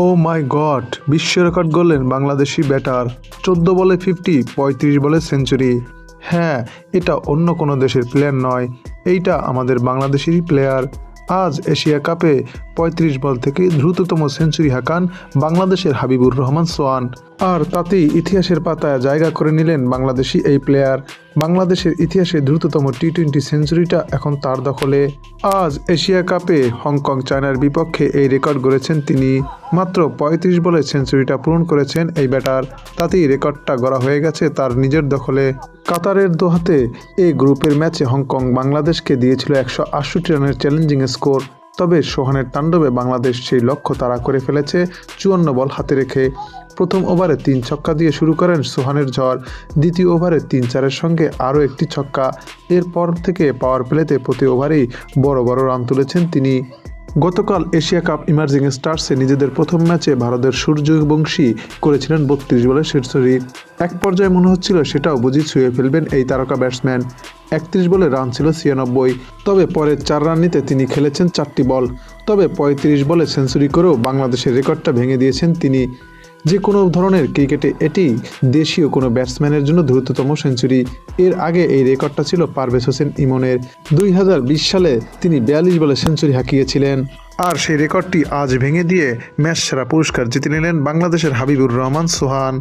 ও মাই god বিশ্ব record গড়লেন Bangladeshi batter. চোদ্দ বলে ফিফটি পঁয়ত্রিশ বলে সেঞ্চুরি হ্যাঁ এটা অন্য কোনো দেশের প্লেয়ার নয়। এইটা আমাদের বাংলাদেশেরই প্লেয়ার আজ এশিয়া কাপে পঁয়ত্রিশ বল থেকে দ্রুততম সেঞ্চুরি হাঁকান বাংলাদেশের হাবিবুর রহমান সোয়ান আর তাতেই ইতিহাসের পাতায় জায়গা করে নিলেন বাংলাদেশি এই প্লেয়ার বাংলাদেশের ইতিহাসে দ্রুততম টি টোয়েন্টি সেঞ্চুরিটা এখন তার দখলে। আজ এশিয়া কাপে হংকং চায়নার বিপক্ষে এই রেকর্ড গড়েছেন তিনি। মাত্র পঁয়ত্রিশ বলে সেঞ্চুরিটা পূরণ করেছেন এই ব্যাটার তাতেই রেকর্ডটা গড়া হয়ে গেছে তার নিজের দখলে। কাতারের দোহাতে এই গ্রুপের ম্যাচে হংকং বাংলাদেশকে দিয়েছিল একশো আটষট্টি রানের চ্যালেঞ্জিং স্কোর তবে সোহানের তাণ্ডবে বাংলাদেশ সেই লক্ষ্য তারা করে ফেলেছে, চুয়ান্ন বল হাতে রেখে। প্রথম ওভারে তিন ছক্কা দিয়ে শুরু করেন সোহানের ঝড়, দ্বিতীয় ওভারে তিন চারের সঙ্গে আরও একটি ছক্কা। এরপর থেকে পাওয়ার প্লেতে প্রতি ওভারেই বড় বড় রান তুলেছেন তিনি। গতকাল এশিয়া কাপ ইমার্জিং স্টার্সে নিজেদের প্রথম ম্যাচে ভারতের সূর্যবংশী করেছিলেন বত্রিশ বলে সেঞ্চুরি এক পর্যায়ে মনে হচ্ছিল সেটাও বুঝি ছুঁয়ে ফেলবেন এই তারকা ব্যাটসম্যান একত্রিশ বলে রান ছিল ছিয়ানব্বই। তবে পরের চার রান নিতে তিনি খেলেছেন চারটি বল। তবে পঁয়ত্রিশ বলে সেঞ্চুরি করেও বাংলাদেশের রেকর্ডটা ভেঙে দিয়েছেন তিনি। যে কোনো ধরনের ক্রিকেটে এটি দেশীয় কোনো ব্যাটসম্যানের জন্য দ্রুততম সেঞ্চুরি। এর আগে এই রেকর্ডটা ছিল পারভেজ হোসেন ইমনের। দুই হাজার বিশ সালে তিনি বিয়াল্লিশ বলে সেঞ্চুরি হাঁকিয়েছিলেন। আর সেই রেকর্ডটি আজ ভেঙে দিয়ে ম্যাচ সেরা পুরস্কার জিতে নিলেন বাংলাদেশের হাবিবুর রহমান সোহান।